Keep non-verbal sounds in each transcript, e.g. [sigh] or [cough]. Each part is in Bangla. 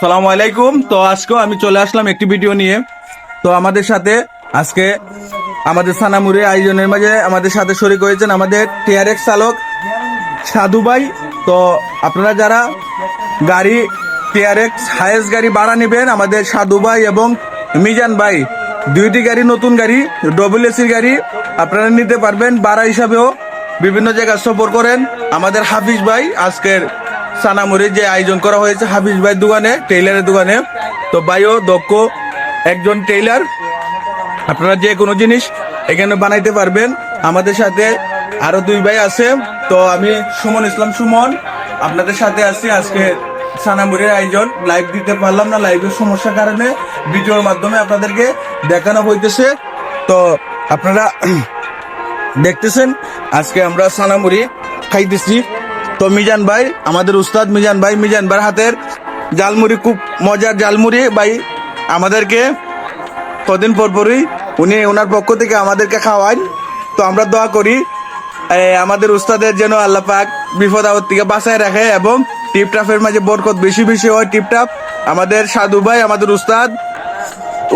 সালাম আলাইকুম। তো আজকেও আমি চলে আসলাম একটি ভিডিও নিয়ে। তো আমাদের সাথে আজকে আমাদের সানামুরি আয়োজনের মাঝে আমাদের সাথে শরিক হয়েছেন আমাদের টিআরএক্স চালক সাধু ভাই। তো আপনারা যারা গাড়ি, টিআরএক্স হায়েস্ট গাড়ি ভাড়া নেবেন, আমাদের সাধু ভাই এবং মিজান ভাই, দুইটি গাড়ি, নতুন গাড়ি ডবল এসির গাড়ি আপনারা নিতে পারবেন। ভাড়া হিসাবেও বিভিন্ন জায়গায় সফর করেন। আমাদের হাফিজ ভাই আজকের সানামুরি যে আয়োজন করা হয়েছে হাফিজ ভাই দোকানে, টেইলারের দোকানে। তো ভাইও দক্ষ একজন টেইলার। আপনারা যে কোনো জিনিস এখানে বানাইতে পারবেন। আমাদের সাথে আরও দুই ভাই আছে। তো আমি সুমন ইসলাম সুমন, আপনাদের সাথে আছি আজকে সানামুরের আয়োজন। লাইভ দিতে পারলাম না লাইভের সমস্যার কারণে ভিডিওর মাধ্যমে আপনাদেরকে দেখানো হইতেছে। তো আপনারা [clears throat] দেখতেছেন, আজকে আমরা সানামুরি খাইতেছি। তো মিজান ভাই, আমাদের উস্তাদ মিজান ভাই, মিজান ভাইয়ের হাতের জালমুড়ি খুব মজার জালমুড়ি ভাই, আমাদেরকে কদিন পর পরই উনি ওনার পক্ষ থেকে আমাদেরকে খাওয়ান তো আমরা দোয়া করি আমাদের উস্তাদের যেন আল্লাহ পাক বিপদ আপদ থেকে বাঁচায় রাখে এবং টিপটাপের মাঝে বরকত বেশি বেশি হয়। টিপটাপ, আমাদের সাধু ভাই, আমাদের উস্তাদ।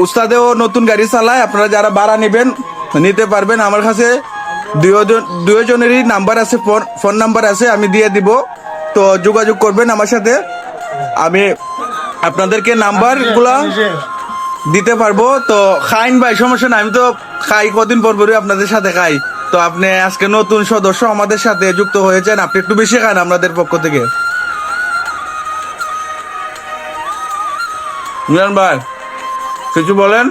উস্তাদেও নতুন গাড়ি চালায়, আপনারা যারা ভাড়া নেবেন, নিতে পারবেন। আমার কাছে দুজনেরই নাম্বার আছে ফোন ফোন নাম্বার আছে আমি দিয়ে দিব। তো যোগাযোগ করবেন আমার সাথে। আমি আপনাদেরকে নাম্বারগুলা দিতে পারব। তো খাইন ভাই সমস্যা না আমি তো খাই কদিন পর পরই আপনাদের সাথে খাই। তো আপনি আজকে নতুন সদস্য আমাদের সাথে যুক্ত হয়েছেন আপনি একটু বেশি খান আমাদের পক্ষ থেকে। মিলান ভাই কিছু বলেন?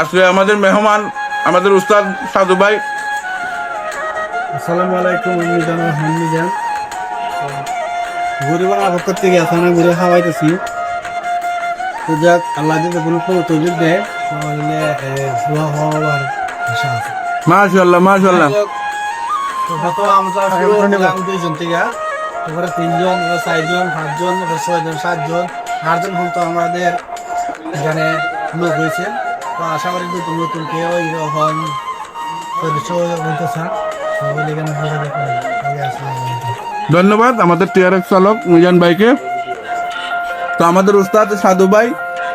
আজকে আমাদের মেহমান আমাদের উস্তাদ সাধু ভাই আসসালামু আলাইকুম আমি মিজান রহমান মিজান ঘুরে বাংলা পক্ষ থেকে আসানা ঘুরে খাওয়াইতেছি। তো যাক আল্লাহ যদি কোনো কোনো তৈরি দেয় তাহলে দোয়া হওয়ার আশা আছে। মাশাল্লাহ মাশাল্লাহ তো তো আমরা দুইজন থেকে। তারপরে তিনজন চারজন পাঁচজন ছয়জন সাতজন আটজন এখন তো আমাদের এখানে লোক হয়েছে। তো আশা করি নতুন নতুন কেউ হন সদস্য বলতে চান। ধন্যবাদ, আমাদের টিআরএফ চালক মিজান ভাইকে। তো আমাদের উস্তাদ সাধু ভাই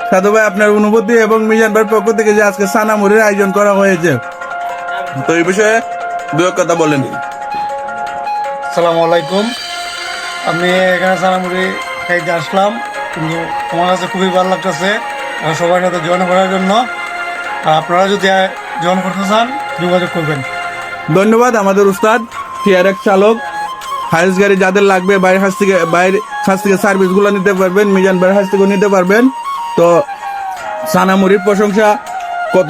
সাধু ভাই, আপনার অনুভূতি এবং মিজান ভাইয়ের পক্ষ থেকে যে আজকে সানামুরির আয়োজন করা হয়েছে। তো এই বিষয়ে দু কথা বলেন। সালাম আলাইকুম। আমি এখানে সানামুড়ি খাইতে আসলাম, কিন্তু আমার কাছে খুবই ভালো লাগতেছে, সবাই সাথে জয়েন করার জন্য। আপনারা যদি জয়েন করতে চান, যোগাযোগ করবেন। ধন্যবাদ আমাদের উস্তাদ টিআরএফ চালক। হাইস গাড়ি যাদের লাগবে, বাইরের কাছ থেকে, বাইরের কাছ থেকে সার্ভিসগুলো নিতে পারবেন, মিজান ভাইয়ের কাছ থেকে নিতে পারবেন। তো সানামুরির প্রশংসা, কত,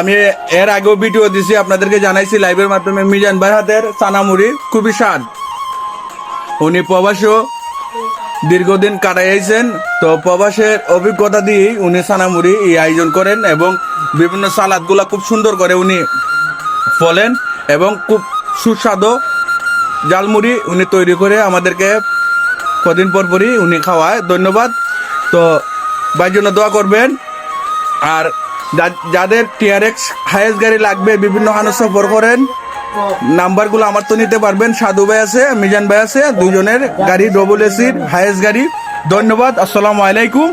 আমি এর আগেও ভিডিও দিছি, আপনাদেরকে জানাইছি লাইভের মাধ্যমে, মিজান ভাই হাতের সানামুরি খুবই স্বাদ। উনি প্রবাসও দীর্ঘদিন কাটাইছেন, তো প্রবাসের অভিজ্ঞতা দিয়েই উনি সানামুরি এই আয়োজন করেন এবং বিভিন্ন সালাদগুলা খুব সুন্দর করে উনি ফলেন। এবং খুব সুস্বাদু জালমুড়ি উনি তৈরি করে আমাদেরকে কদিন পর পরই উনি খাওয়ায়। ধন্যবাদ। তো ভাইয়ের জন্য দোয়া করবেন। আর যাদের টিআরএক্স হায়েস্ট গাড়ি লাগবে, বিভিন্ন হানো সফর করেন, নাম্বারগুলো আমার তো নিতে পারবেন। সাধু ভাই আছে, মিজান ভাই আছে দুজনের গাড়ি ডবল এসির হায়েস্ট গাড়ি। ধন্যবাদ। আসসালামু আলাইকুম।